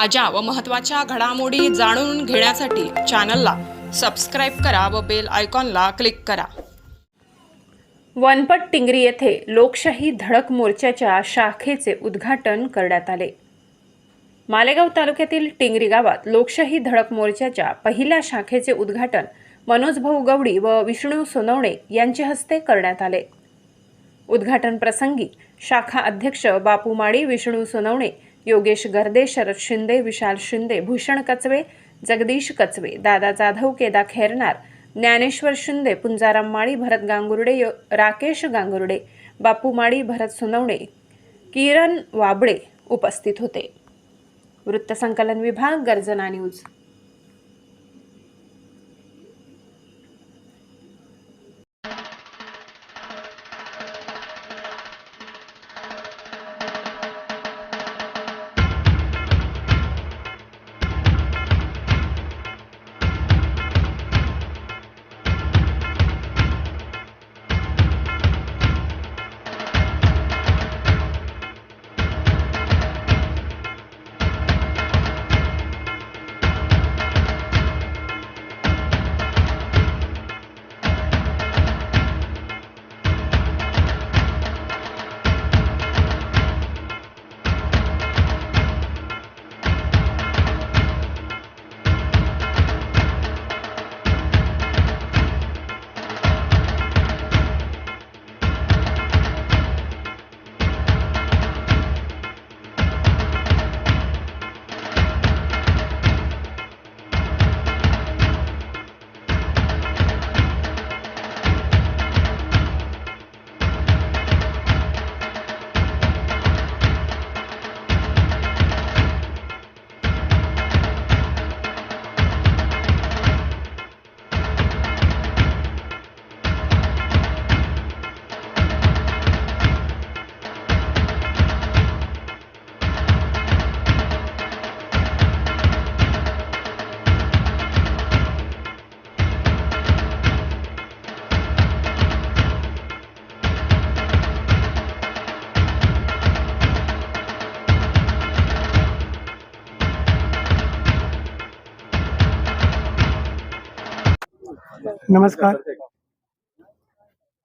ताज्या व महत्त्वाच्या घडामोडी जाणून घेण्यासाठी चॅनलला सबस्क्राईब करा व बेल आयकॉनला क्लिक करा. वनपट टिंगरी येथे लोकशाही धडक मोर्चाच्या शाखेचे उद्घाटन करण्यात आले. मालेगाव तालुक्यातील टिंगरी गावात लोकशाही धडक मोर्चाच्या पहिल्या शाखेचे उद्घाटन मनोज भाऊ गवडी व विष्णू सोनवणे यांच्या हस्ते करण्यात आले. उद्घाटन प्रसंगी शाखा अध्यक्ष बापू माळी विष्णू सोनवणे योगेश गर्दे शरद शिंदे विशाल शिंदे भूषण कचवे जगदीश कचवे दादा जाधव केदा खेरनार ज्ञानेश्वर शिंदे पुंजाराम माळी भरत गांगुर्डे यो- राकेश गांगुर्डे बापू माळी भरत सोनवणे किरण वाबळे उपस्थित होते. वृत्तसंकलन विभाग गर्जना न्यूज. नमस्कार.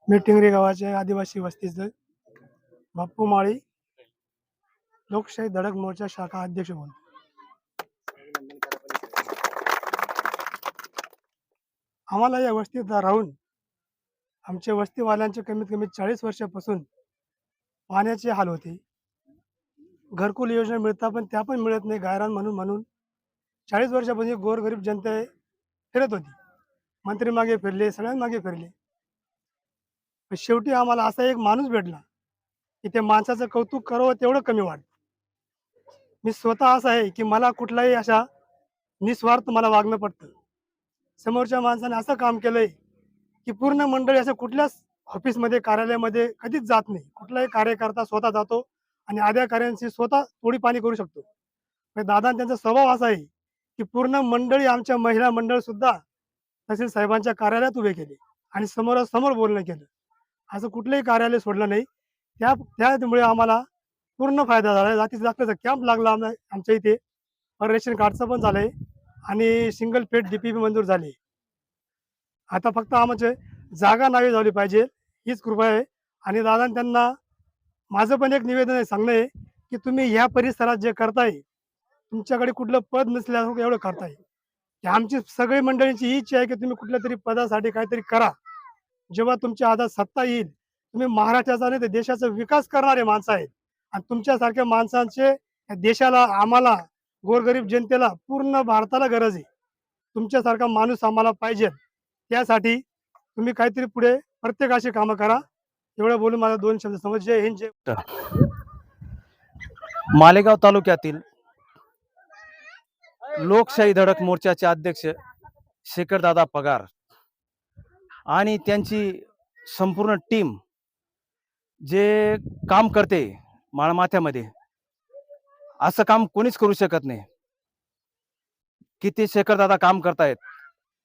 मी टिंगरी गावाचे आदिवासी वस्तीचे बाप्पू माळी लोकशाही धडक मोर्चा शाखा अध्यक्ष बोल आम्हाला या वस्तीत राहून आमच्या वस्तीवाल्यांचे कमीत कमी चाळीस वर्षापासून पाण्याचे हाल होते. घरकुल योजना मिळतात पण त्या पण मिळत नाही गायरान म्हणून म्हणून. चाळीस वर्षापासून गोरगरीब जनता फिरत होती. मंत्री मागे फिरले सगळ्यां मागे फिरले. पण शेवटी आम्हाला असा एक माणूस भेटला की त्या माणसाचं कौतुक करावं तेवढं कमी वाटतं मी स्वतः असं आहे की मला कुठलाही अशा निस्वार्थ मला वागणं पडतं. समोरच्या माणसाने असं काम केलंय की पूर्ण मंडळी असं कुठल्याच ऑफिसमध्ये कार्यालयामध्ये कधीच जात नाही. कुठलाही कार्यकर्ता स्वतः जातो आणि आद्या कार्यांशी स्वतः थोडी पाणी करू शकतो. दादा त्यांचा स्वभाव असा आहे की पूर्ण मंडळी आमच्या महिला मंडळ सुद्धा तसेच साहेबांच्या कार्यालयात उभे केले आणि समोरासमोर बोलणं केलं. असं कुठलंही कार्यालय सोडलं नाही. त्या त्यामुळे आम्हाला पूर्ण फायदा झाला. जातीचा दाखल्याचा कॅम्प लागला आम- आमच्या इथे. रेशन कार्डचं पण झालंय. आणि सिंगल पेड डीपीपी मंजूर झाली. आता फक्त आमचे जागा नावे झाली पाहिजे हीच कृपा आहे. आणि दादा त्यांना माझं पण एक निवेदन आहे सांगणं आहे की तुम्ही ह्या परिसरात जे करताय तुमच्याकडे कुठलं पद नसल्यास एवढं करताय. आमची सगळी मंडळींची ही इच्छा आहे की तुम्ही कुठल्या तरी पदासाठी काहीतरी करा. जेव्हा तुमच्या हातात सत्ता येईल तुम्ही महाराष्ट्राचा नाही तर देशाचा विकास करणारे माणसं आहेत. आणि तुमच्यासारख्या माणसांचे देशाला आम्हाला गोरगरीब जनतेला पूर्ण भारताला गरज आहे. तुमच्यासारखा माणूस आम्हाला पाहिजे. त्यासाठी तुम्ही काहीतरी पुढे प्रत्येकाशी कामं करा. एवढं बोलून मला दोन शब्द समज जय हिंद जय मालेगाव तालुक्यातील लोकशाही धडक मोर्चाचे अध्यक्ष शेखरदादा पगार आणि त्यांची संपूर्ण टीम जे काम करते माळमाथ्यामध्ये असं काम कोणीच करू शकत नाही. किती शेखरदादा काम करतायत?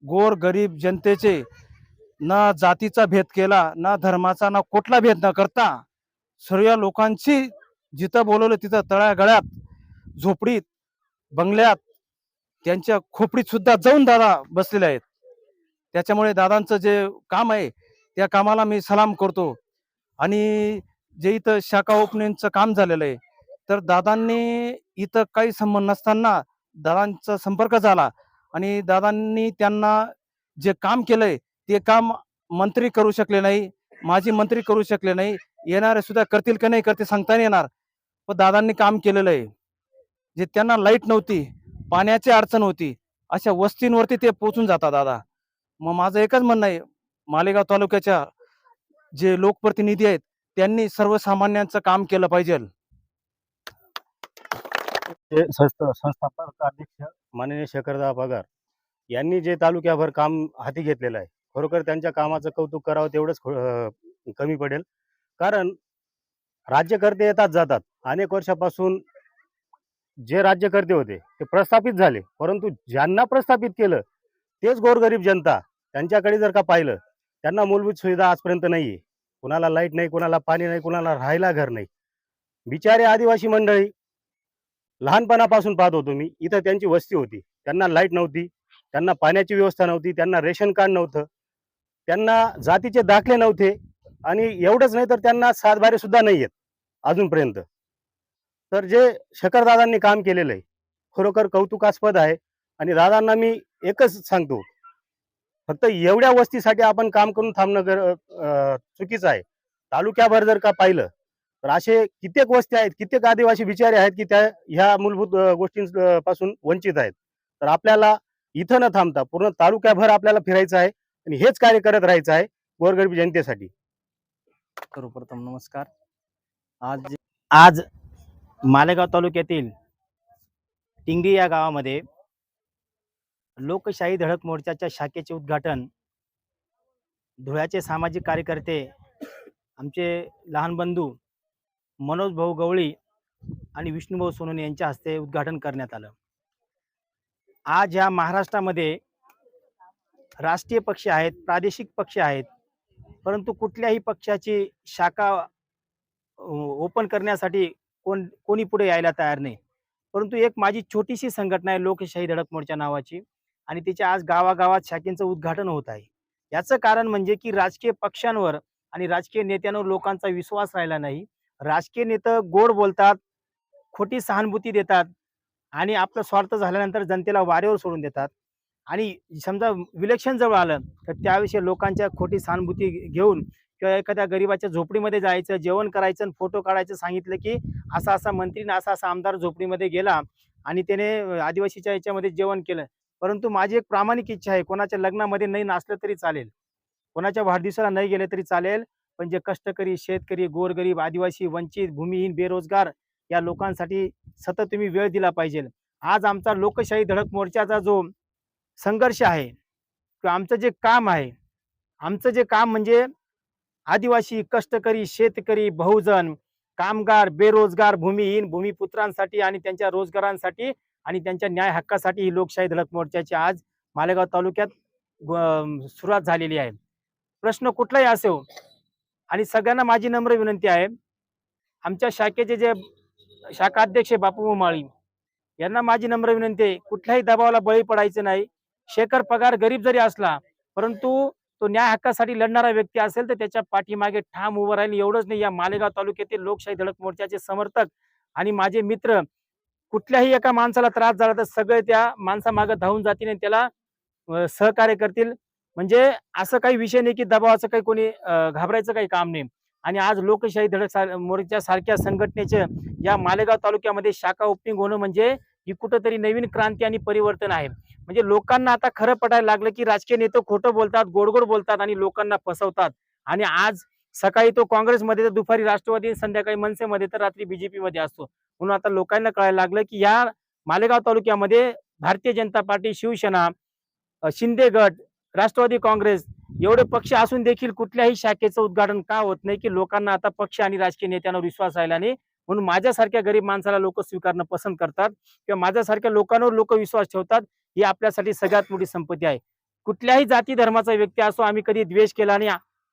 गोर गरीब जनतेचे ना जातीचा भेद केला ना धर्माचा ना कुठला भेद न करता सर्व लोकांची जिथं बोलवलं तिथं तळ्या गळ्यात झोपडीत बंगल्यात त्यांच्या खोपडीत सुद्धा जाऊन दादा बसलेले आहेत. त्याच्यामुळे दादांचं जे काम आहे त्या कामाला मी सलाम करतो. आणि जे इथं शाखा ओपनिंगचं काम झालेलं आहे तर दादांनी इथं काही संबंध नसताना दादांचा संपर्क झाला आणि दादांनी त्यांना जे काम केलंय ते काम मंत्री करू शकले नाही माजी मंत्री करू शकले नाही येणारे सुद्धा करतील का नाही करते सांगता नाही येणार. पण दादांनी काम केलेलं आहे. जे त्यांना लाइट नव्हती पाण्याची अडचण होती. अशा वस्तींवरती ते पोचून जातात दादा. मग माझं एकच म्हणणं आहे मालेगाव तालुक्याच्या जे लोकप्रतिनिधी आहेत त्यांनी सर्वसामान्यांचं काम केलं पाहिजे. ते संस्था संस्थापक अध्यक्ष माननीय शेखरदा पगार यांनी जे तालुक्याभर काम हाती घेतलेलं आहे खरोखर त्यांच्या कामाचं कौतुक करावं तेवढंच कमी पडेल. कारण राज्यकर्ते येतात जातात. अनेक वर्षापासून जे राज्यकर्ते होते ते प्रस्थापित झाले. परंतु ज्यांना प्रस्थापित केलं तेच गोरगरीब जनता त्यांच्याकडे जर का पाहिलं त्यांना मूलभूत सुविधा आजपर्यंत नाही आहे कुणाला लाइट नाही कुणाला पाणी नाही कुणाला राहायला घर नाही. बिचारे आदिवासी मंडळी लहानपणापासून पाहत होतो मी इथं त्यांची वस्ती होती. त्यांना लाइट नव्हती त्यांना पाण्याची व्यवस्था नव्हती त्यांना रेशन कार्ड नव्हतं त्यांना जातीचे दाखले नव्हते आणि एवढंच नाही तर त्यांना सातबारे सुद्धा नाही आहेत अजूनपर्यंत. तर जे शेखरदादांनी काम केलेलं आहे खरोखर कौतुकास्पद आहे. आणि दादांना मी एकच सांगतो फक्त एवढ्या वस्तीसाठी आपण काम करून थांबणं गर चुकीचं आहे. तालुक्याभर जर का पाहिलं तर असे कित्येक वस्ती आहेत कित्येक आदिवासी बिचारे आहेत की त्या ह्या मूलभूत गोष्टींपासून वंचित आहेत. तर आपल्याला इथं न थांबता पूर्ण तालुक्याभर आपल्याला फिरायचं आहे आणि हेच कार्य करत राहायचं आहे गोरगरीब जनतेसाठी. सर्वप्रथम नमस्कार. आज आज मालेगाव तालुक्यातील टिंगरी या गावामध्ये लोकशाही धडक मोर्चाच्या शाखेचे उद्घाटन धुळ्याचे सामाजिक कार्यकर्ते आमचे लहान बंधू मनोज भाऊ गवळी आणि विष्णुभाऊ सोनून यांच्या हस्ते उद्घाटन करण्यात आलं. आज ह्या महाराष्ट्रामध्ये राष्ट्रीय पक्ष आहेत प्रादेशिक पक्ष आहेत परंतु कुठल्याही पक्षाची शाखा ओपन करण्यासाठी कोण कोणी पुढे यायला तयार नाही. परंतु एक माझी छोटीशी संघटना आहे लोकशाही धडक मोर्चा नावाची आणि तिच्या आज गावागावात शाखेचं उद्घाटन होत आहे. याचं कारण म्हणजे की राजकीय पक्षांवर आणि राजकीय नेत्यांवर लोकांचा विश्वास राहिला नाही. राजकीय नेते गोड बोलतात खोटी सहानुभूती देतात आणि आपलं स्वार्थ झाल्यानंतर जनतेला वारेवर सोडून देतात. आणि समजा विलक्षण जवळ आलं तर त्याविषयी लोकांच्या खोटी सहानुभूती घेऊन किंवा एखाद्या गरीबाच्या झोपडीमध्ये जायचं जेवण करायचं आणि फोटो काढायचं सांगितलं की असा असा मंत्री आणि असा असा आमदार झोपडीमध्ये गेला आणि त्याने आदिवासीच्या याच्यामध्ये जेवण केलं. परंतु माझी एक प्रामाणिक इच्छा आहे कोणाच्या लग्नामध्ये नाही नाचलं तरी चालेल. कोणाच्या वाढदिवसाला नाही गेले तरी चालेल पण जे कष्टकरी शेतकरी गोरगरीब आदिवासी वंचित भूमिहीन बेरोजगार या लोकांसाठी सतत तुम्ही वेळ दिला पाहिजे. आज आमचा लोकशाही धडक मोर्चाचा जो संघर्ष आहे किंवा आमचं जे काम आहे आमचं जे काम म्हणजे आदिवासी कष्टकरी शेतकरी बहुजन कामगार बेरोजगार भूमिहीन भूमिपुत्रांसाठी आणि त्यांच्या रोजगारांसाठी आणि त्यांच्या न्याय हक्कासाठी ही लोकशाही धडक मोर्चाची आज मालेगाव तालुक्यात सुरुवात झालेली आहे. प्रश्न कुठलाही असो आणि सगळ्यांना माझी नम्र विनंती आहे आमच्या शाखेचे जे शाखा अध्यक्ष बापू माळी यांना माझी नम्र विनंती आहे कुठल्याही दबावाला बळी पडायचं नाही. शेखर पगार गरीब जरी असला परंतु तो न्याय हक्कासाठी लढणारा व्यक्ती असेल तर त्याच्या पाठीमागे ठाम उभं राहील. एवढंच नाही या मालेगाव तालुक्यातील लोकशाही धडक मोर्चाचे समर्थक आणि माझे मित्र कुठल्याही एका माणसाला त्रास झाला तर सगळे त्या माणसामागे धावून जातील आणि त्याला सहकार्य करतील. म्हणजे असं काही विषय नाही की दबावाचं काही कोणी घाबरायचं काही काम नाही. आणि आज लोकशाही धडक मोर्चा सारख्या संघटनेचे या मालेगाव तालुक्यामध्ये शाखा ओपनिंग होणं म्हणजे ही कुठंतरी नवीन क्रांती आणि परिवर्तन आहे. म्हणजे लोकांना आता खरं पटायला लागलं की राजकीय नेते खोटं बोलतात गोडगोड बोलतात आणि लोकांना फसवतात. आणि आज सकाळी तो काँग्रेसमध्ये तर दुपारी राष्ट्रवादी संध्याकाळी मनसेमध्ये तर रात्री बीजेपी मध्ये असतो. म्हणून आता लोकांना कळायला लागलं की या मालेगाव तालुक्यामध्ये भारतीय जनता पार्टी शिवसेना शिंदेगड शिंदे गट राष्ट्रवादी काँग्रेस एवढे पक्ष असून देखील कुठल्याही शाखेचं उद्घाटन का होत नाही की लोकांना आता पक्ष आणि राजकीय नेत्यांवर विश्वास राहिला नाही. म्हणून माझ्यासारख्या गरीब माणसाला लोक स्वीकारणं पसंत करतात किंवा माझ्यासारख्या लोकांवर लोक विश्वास ठेवतात ही आपल्यासाठी सगळ्यात मोठी संपत्ती आहे. कुठल्याही जाती धर्माचा व्यक्ती असो आम्ही कधी द्वेष केला नाही.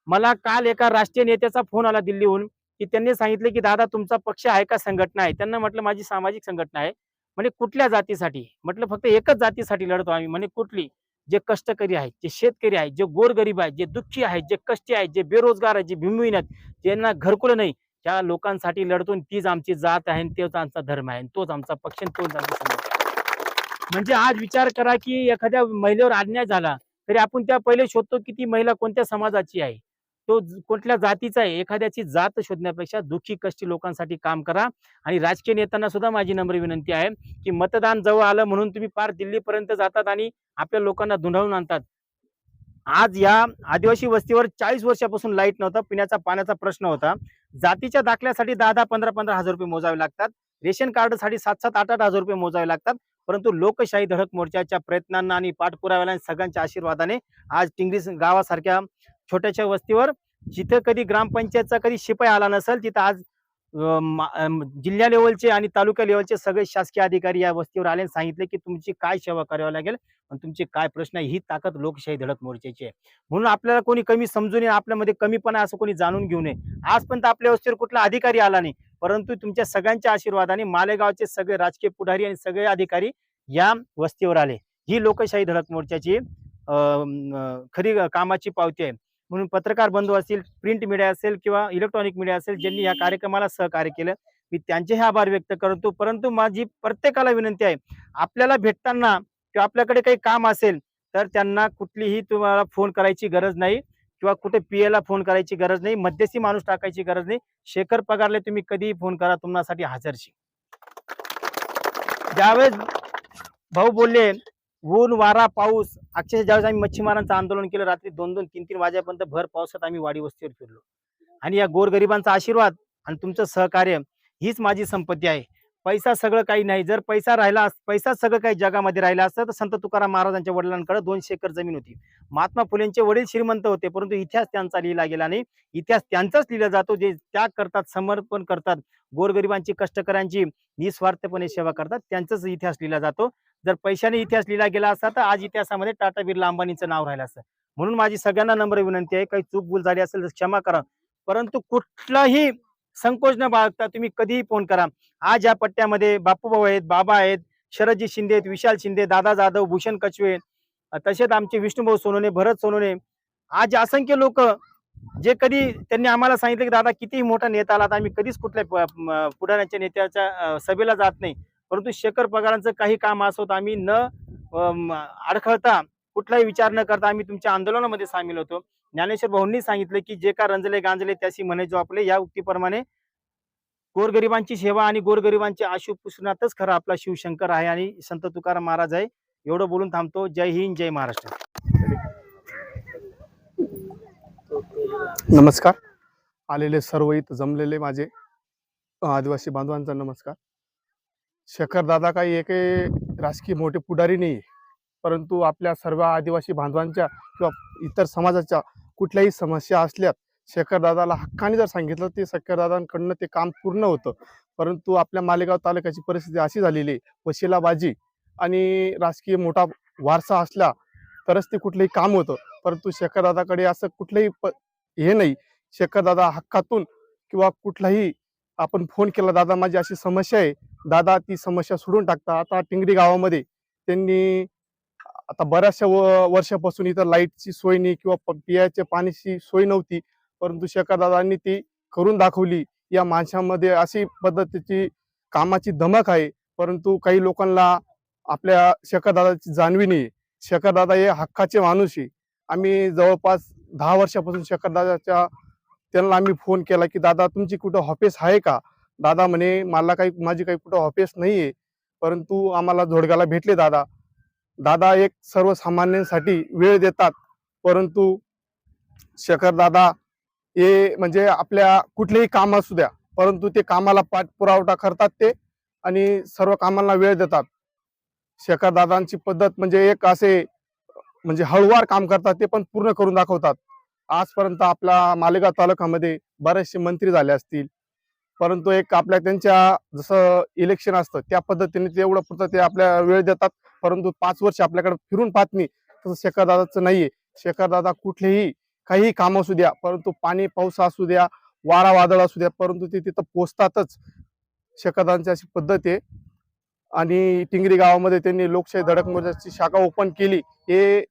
मला काल एका राष्ट्रीय नेत्याचा फोन आला दिल्लीहून की त्यांनी सांगितले की दादा तुमचा पक्ष आहे का संघटना आहे? त्यांना म्हटलं माझी सामाजिक संघटना आहे. म्हणजे कुठल्या जातीसाठी? म्हटलं फक्त एकच जातीसाठी लढतो आम्ही. म्हणजे कुठली? जे कष्टकरी आहेत जे शेतकरी आहेत जे गोरगरीब आहेत जे दुःखी आहेत जे कष्टी आहेत जे बेरोजगार आहेत जे भिमविन आहेत ज्यांना घरकुलं नाही त्या लोकांसाठी लढतून तीच आमची जात आहे आणि तोच आमचा धर्म आहे. आणि तोच आमचा पक्ष तोच आमचा समाज म्हणजे आज विचार करा की एखाद्या महिलेवर अन्याय झाला तरी आपण त्या पहिले शोधतो की ती महिला कोणत्या समाजाची आहे? तो कुठल्या जातीचा आहे? एखाद्याची जात शोधण्यापेक्षा दुःखी कष्टी लोकांसाठी काम करा. आणि राजकीय नेत्यांना सुद्धा माझी नम्र विनंती आहे की मतदान जवळ आलं म्हणून तुम्ही पार दिल्लीपर्यंत जातात आणि आपल्या लोकांना धुंडावून आणतात. आज या आदिवासी वस्तीवर चाळीस वर्षापासून लाइट नव्हता पिण्याचा पाण्याचा प्रश्न होता. जातीच्या दाखल्यासाठी दहा दहा पंधरा पंधरा हजार रुपये मोजावे लागतात. रेशन कार्डसाठी सात सात आठ आठ हजार रुपये मोजावे लागतात. परंतु लोकशाही धडक मोर्चाच्या प्रयत्नांना आणि पाठपुराव्याला आणि सगळ्यांच्या आशीर्वादाने आज टिंगरी गावासारख्या छोट्याशा वस्तीवर जिथं कधी ग्रामपंचायतचा कधी शिपाई आला नसेल तिथं आज जिल्हा लेवलचे आणि तालुका लेवलचे सगळे शासकीय अधिकारी या वस्तीवर आले आणि सांगितले की तुमची काय सेवा करावी लागेल आणि तुमचे काय प्रश्न आहे ही ताकद लोकशाही धडक मोर्चाची आहे. म्हणून आपल्याला कोणी कमी समजून नये आपल्यामध्ये कमीपणा असं कोणी जाणून घेऊ नये. आजपर्यंत आपल्या वस्तीवर कुठला अधिकारी आला नाही परंतु तुमच्या सगळ्यांच्या आशीर्वादाने मालेगावचे सगळे राजकीय पुढारी आणि सगळे अधिकारी या वस्तीवर आले. ही लोकशाही धडक मोर्चाची खरी कामाची पावती आहे. म्हणून पत्रकार बंधू असतील प्रिंट मीडिया असेल किंवा इलेक्ट्रॉनिक मीडिया असेल ज्यांनी या कार्यक्रमाला सहकार्य केलं मी त्यांचेही आभार व्यक्त करतो. परंतु माझी प्रत्येकाला विनंती आहे आपल्याला भेटताना किंवा आपल्याकडे काही काम असेल तर त्यांना कुठलीही तुम्हाला फोन करायची गरज नाही किंवा कुठे पी ला फोन करायची गरज नाही मध्यस्थी माणूस टाकायची गरज नाही. शेखर पगारले तुम्ही कधीही फोन करा तुम्हासाठी हजरशी. ज्यावेळेस भाऊ बोलले ऊन वारा पाऊस अक्षरशः ज्यावेळेस आम्ही मच्छीमारांचं आंदोलन केलं रात्री दोन दोन तीन तीन वाजेपर्यंत भर पावसात आम्ही वाडी वस्तीवर फिरलो. आणि या गोरगरिबांचा आशीर्वाद आणि तुमचं सहकार्य हीच माझी संपत्ती आहे. पैसा सगळं काही नाही. जर पैसा राहिला पैसा सगळं काही जगामध्ये राहिला असतं तर संत तुकाराम महाराजांच्या वडिलांकडे दोनशे एकर जमीन होती. महात्मा फुलेंचे वडील श्रीमंत होते परंतु इतिहास त्यांचा लिहिला गेला नाही. इतिहास त्यांचाच लिहिला जातो जे त्याग करतात समर्पण करतात. गोरगरिबांची कष्टकऱ्यांची निस्वार्थपणे सेवा करतात त्यांचाच इतिहास लिहिला जातो. जर पैशाने इतिहास लिहिला गेला असता तर आज इतिहासामध्ये टाटा बिर्ला अंबानीचं नाव राहिलं असतं. म्हणून माझी सगळ्यांना नम्र विनंती आहे काही चूक भूल झाली असेल तर क्षमा करा. परंतु कुठलाही संकोच न बाळगता तुम्ही कधीही फोन करा. आज या पट्ट्यामध्ये बापूभाऊ आहेत बाबा आहेत शरदजी शिंदे आहेत विशाल शिंदे दादा जाधव भूषण कचवे तसेच आमचे विष्णुभाऊ सोनोने भरत सोनोने. आज असंख्य लोक जे कधी त्यांनी आम्हाला सांगितलं की दादा कितीही मोठा नेता आला तर आम्ही कधीच कुठल्या पुढाऱ्यांच्या नेत्याच्या सभेला जात नाही. परंतु शेखर पगारांचं काही काम असो आम्ही न अडखळता कुठलाही विचार न करता आम्ही तुमच्या आंदोलनामध्ये सामील होतो. ज्ञानेश्वर भाऊंनी सांगितलं की जे का रंजले गांजले त्याशी म्हणे जो आपले या उक्तीप्रमाणे गोरगरिबांची सेवा आणि गोरगरिबांचे आशु पुसण्यातच खरा आपला शिवशंकर आहे आणि संत तुकाराम महाराज आहे. एवढं बोलून थांबतो. जय हिंद जय महाराष्ट्र. नमस्कार. आलेले सर्व इथं जमलेले माझे आदिवासी बांधवांचा नमस्कार. शेखर दादा काही एक राजकीय मोठे पुढारी नाही परंतु आपल्या सर्व आदिवासी बांधवांच्या किंवा इतर समाजाच्या कुठल्याही समस्या असल्यात शेखर दादाला हक्काने जर सांगितलं ते शेखर दादांकडनं ते काम पूर्ण होतं. परंतु आपल्या मालेगाव तालुक्याची परिस्थिती अशी झालेली आहे वशिलाबाजी आणि राजकीय मोठा वारसा असला तरच ते कुठलंही काम होतं. परंतु शेखर दादाकडे असं कुठलंही प हे नाही. शेखर दादा हक्कातून किंवा कुठलाही आपण फोन केला दादा माझी अशी समस्या आहे. दादा ती समस्या सोडून टाकता. आता टिंगरी गावामध्ये त्यांनी आता बऱ्याचशा व- वर्षापासून इथं लाईटची सोय नाही किंवा प- पाण्याची सोय नव्हती. परंतु शेखर दादांनी ती करून दाखवली. या माणसामध्ये अशी पद्धतीची कामाची धमक आहे. परंतु काही लोकांना आपल्या शेखर दादाची जाणवी नाही. शेखर दादा हे हक्काचे माणूस आहे. आम्ही जवळपास दहा वर्षापासून शेखर दादाच्या त्यांना आम्ही फोन केला की दादा तुमची कुठं ऑफिस आहे का? दादा म्हणे मला काही माझी काही कुठं ऑफिस नाही आहे परंतु आम्हाला जोडगाला भेटले दादा. दादा एक सर्वसामान्यांसाठी वेळ देतात. परंतु शेखर दादा हे म्हणजे आपल्या कुठलेही काम असू द्या परंतु ते कामाला पाठपुरावठा करतात ते आणि सर्व कामांना वेळ देतात. शेखर दादांची पद्धत म्हणजे एक असे म्हणजे हळूवार काम करतात ते पण पूर्ण करून दाखवतात. आजपर्यंत आपला मालेगाव तालुक्यामध्ये बरेचसे मंत्री झाले असतील. परंतु एक आपल्या त्यांच्या जसं इलेक्शन असतं त्या पद्धतीने ते एवढं पुरतं ते आपल्या वेळ देतात. परंतु पाच वर्ष आपल्याकडे फिरून पाहत नाही. तसं शेखरदादाचं नाही नाहीये. शेखरदादा कुठलेही काही काम असू द्या परंतु पाणी पाऊस असू द्या वारा वादळ असू द्या परंतु ते तिथं पोचतातच. शेखरदादांची अशी पद्धत आहे. आणि टिंगरी गावामध्ये त्यांनी लोकशाही धडक मोर्चाची शाखा ओपन केली. हे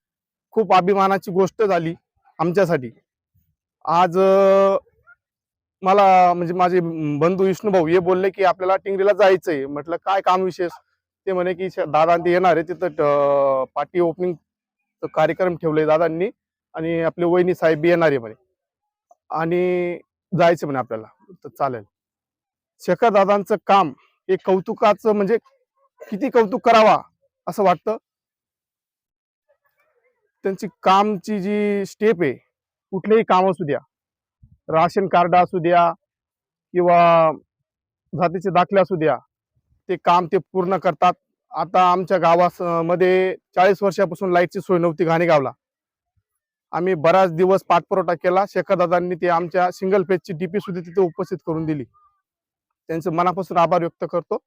खूप अभिमानाची गोष्ट झाली. आमच्यासाठी. आज मला म्हणजे माझे बंधू विष्णूभाऊ हे बोलले की आपल्याला टिंगरीला जायचंय. म्हटलं काय काम विशेष? ते म्हणे की श- दादा ते येणार आहे तिथं पार्टी ओपनिंग कार्यक्रम ठेवले दादांनी आणि आपले वहिनी साहेब येणार आहे म्हणे. आणि जायचं म्हणे आपल्याला. तर चालेल. शेखर दादांचं काम हे कौतुकाचं म्हणजे किती कौतुक करावा असं वाटतं? त्यांची कामची जी स्टेप आहे कुठलेही काम असू द्या. राशन कार्ड असू द्या किंवा जातीचे दाखले असू द्या ते काम ते पूर्ण करतात. आता आमच्या गावासमध्ये चाळीस वर्षापासून लाईटची सोय नव्हती घाणेगावला. आम्ही बराच दिवस पाठपुरवठा केला. शेखरदादांनी ते आमच्या सिंगल पेजची डीपी सुद्धा तिथे उपस्थित करून दिली. त्यांचं मनापासून आभार व्यक्त करतो.